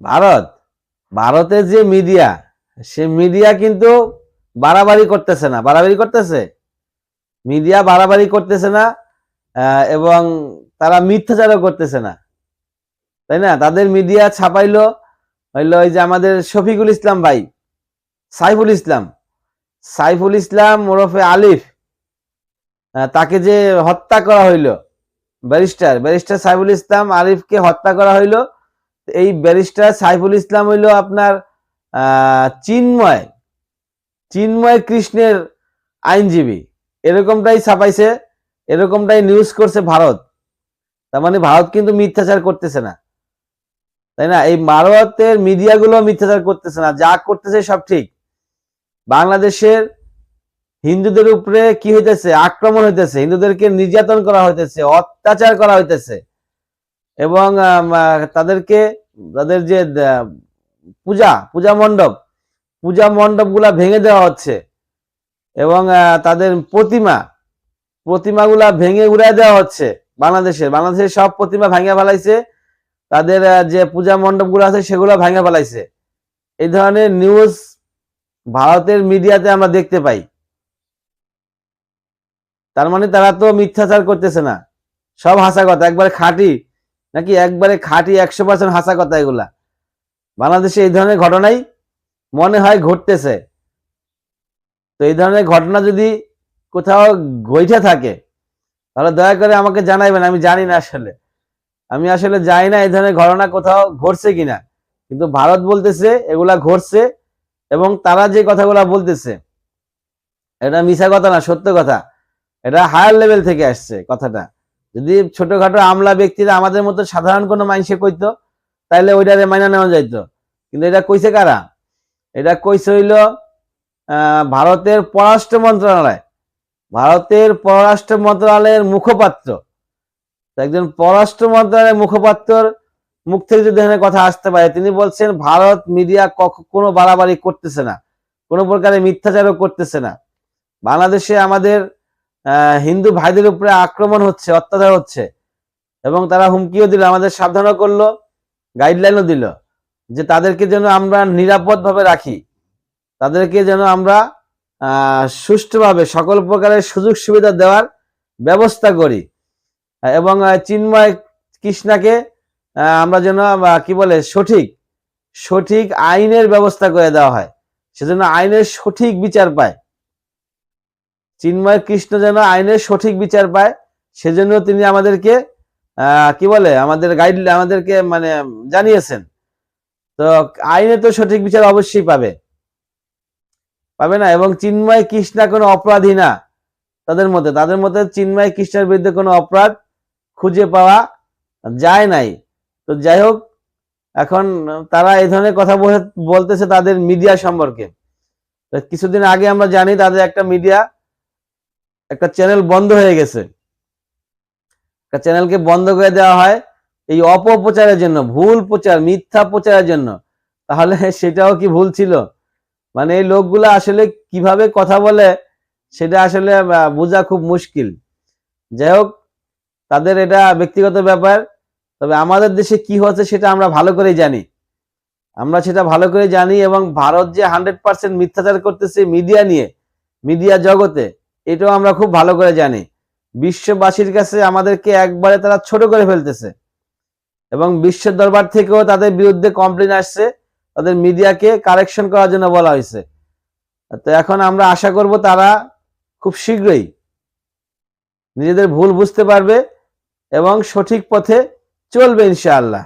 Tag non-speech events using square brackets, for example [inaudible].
ভারত, ভারতের যে মিডিয়া সে মিডিয়া কিন্তু বাড়াবাড়ি করতেছে না। বাড়াবাড়ি করতেছে? মিডিয়া বাড়াবাড়ি করতেছে না এবং তারা মিথ্যাচারও করতেছে না। তাই না? তাদের মিডিয়া ছাপাইলো, হইল ওই যে আমাদের শফিকুল ইসলাম ভাই, সাইফুল ইসলাম। সাইফুল ইসলাম ওরফে আলিফ তাকে যে হত্যা করা হইল, ব্যারিস্টার ব্যারিস্টার সাইফুল ইসলাম আলিফকে হত্যা করা হইল এই ব্যারিস্টার সাইফুল ইসলাম হইল আপনার চিন্ময় চিন্ময় কৃষ্ণের আইনজীবী। এরকমটাই ছাপাইছে, এরকমটাই নিউজ করছে ভারত। তার মানে ভারত কিন্তু মিথ্যাচার করতেছে না। তাই না? এই ভারতের মিডিয়াগুলো মিথ্যাচার করতেছে না। যা করতেছে সব ঠিক। বাংলাদেশের হিন্দুদের উপরে কি হইতেছে? আক্রমণ হইতেছে। হিন্দুদেরকে নির্যাতন করা হইতেছে, অত্যাচার করা হইতেছে। এবং তাদেরকে, তাদের যে পূজা পূজা মণ্ডপ পূজা মণ্ডপগুলা ভেঙে দেওয়া হচ্ছে এবং তাদের প্রতিমা, প্রতিমাগুলা ভেঙে উড়াই দেওয়া হচ্ছে বাংলাদেশের। বাংলাদেশের সব প্রতিমা ভাঙে ফেলাইছে। তাদের যে পূজা মণ্ডপগুলো আছে সেগুলো ভাঙে ফেলাইছে। এই ধরনের নিউজ ভারতের মিডিয়াতে আমরা দেখতে পাই। তার মানে তারা তো মিথ্যাচার করতেছে না। সব হাসা কথা। একবারে খাঁটি নাকি একবারে খাঁটি একশো পার্সেন্ট হাসা কথা এগুলা? বাংলাদেশে এই ধরনের ঘটনাই মনে হয় ঘটতেছে। তো এই ধরনের ঘটনা যদি কোথাও ঘটে থাকে, তাহলে দয়া করে আমাকে জানাইবেন, আমি জানি না আসলে। আমি আসলে জানি না এই ধরনের ঘটনা কোথাও ঘটছে কিনা। কিন্তু ভারত বলতেছে, এগুলা ঘটছে এবং তারা যে কথাগুলা বলতেছে, এটা মিশা কথা না, সত্য কথা। এটা হায়ার লেভেল থেকে আসছে কথাটা। যদি ছোটখাটো আমলা ব্যক্তিরা আমাদের মতো সাধারণ কোনো মানুষে কইতো, তাইলে ওইটারে মাইনা নেওয়া যাইতো। কিন্তু এটা কইছে কারা? এটা কইছে হইল ভারতের পররাষ্ট্র মন্ত্রণালয়। ভারতের পররাষ্ট্র মন্ত্রণালয়ের মুখপাত্র। একজন পররাষ্ট্র মন্ত্রণালয়ের মুখপাত্রর মুখ থেকে যদি এখানে কথা আসতে পারে, তিনি বলছেন, ভারত মিডিয়া কোনো বাড়াবাড়ি করতেছে না। কোনো প্রকারে মিথ্যাচারও করতেছে না। বাংলাদেশে আমাদের হিন্দু ভাইদের উপরে আক্রমণ হচ্ছে, অত্যাচার হচ্ছে। এবং তারা হুমকিও দিল, আমাদের সাবধানও করল গাইডলাইনও দিল যে তাদেরকে যেন আমরা নিরাপদভাবে রাখি। তাদেরকে যেন আমরা সুষ্ঠুভাবে সকল প্রকারের সুযোগ সুবিধা দেওয়ার ব্যবস্থা করি। এবং চিন্ময় কৃষ্ণাকে আমরা যেন কি বলে, সঠিক সঠিক আইনের ব্যবস্থা করে দেওয়া হয়। সেজন্য আইনের সঠিক বিচার পায়। চিন্ময় কৃষ্ণ যেন আইনের সঠিক বিচার পায়, সেজন্য তিনি আমাদেরকে কি বলে, আমাদের গাইড আমাদেরকে মানে জানিয়েছেন। তো আইনে তো সঠিক বিচার অবশ্যই পাবে। পাবে না? এবং চিন্ময় কৃষ্ণা কোনো অপরাধী না তাদের মধ্যে। তাদের মধ্যে চিন্ময় কৃষ্ণের বিরুদ্ধে কোনো অপরাধ খুঁজে পাওয়া যায় নাই। তো যাই হোক, এখন তারা এই ধরনের কথা বলে- বলতেছে তাদের মিডিয়া সম্পর্কে। কিছুদিন আগে আমরা জানি তাদের একটা মিডিয়া একটা চ্যানেল বন্ধ হয়ে গেছে। একটা চ্যানেলকে বন্ধ করে দেওয়া হয় এই অপপ্রচারের জন্য, ভুল প্রচার, মিথ্যা প্রচারের জন্য। তাহলে [laughs] সেটাও কি ভুল ছিল? মানে এই লোকগুলো আসলে কীভাবে কথা বলে সেটা আসলে বোঝা খুব মুশকিল। যাই হোক, তাদের এটা ব্যক্তিগত ব্যাপার। তবে আমাদের দেশে কি হচ্ছে সেটা আমরা ভালো করেই জানি। আমরা সেটা ভালো করে জানি এবং ভারত যে হান্ড্রেড পার্সেন্ট মিথ্যাচার করতেছে মিডিয়া নিয়ে মিডিয়া জগতে এটাও আমরা খুব ভালো করে জানি। বিশ্ববাসীর কাছে আমাদেরকে একবারে তারা ছোট করে ফেলতেছে। এবং বিশ্বের দরবার থেকেও তাদের বিরুদ্ধে কমপ্লেন আসছে, তাদের মিডিয়াকে কারেকশন করার জন্য বলা হয়েছে। তো এখন আমরা আশা করব তারা খুব শীঘ্রই নিজেদের ভুল বুঝতে পারবে এবং সঠিক পথে চলবে ইনশাআল্লাহ।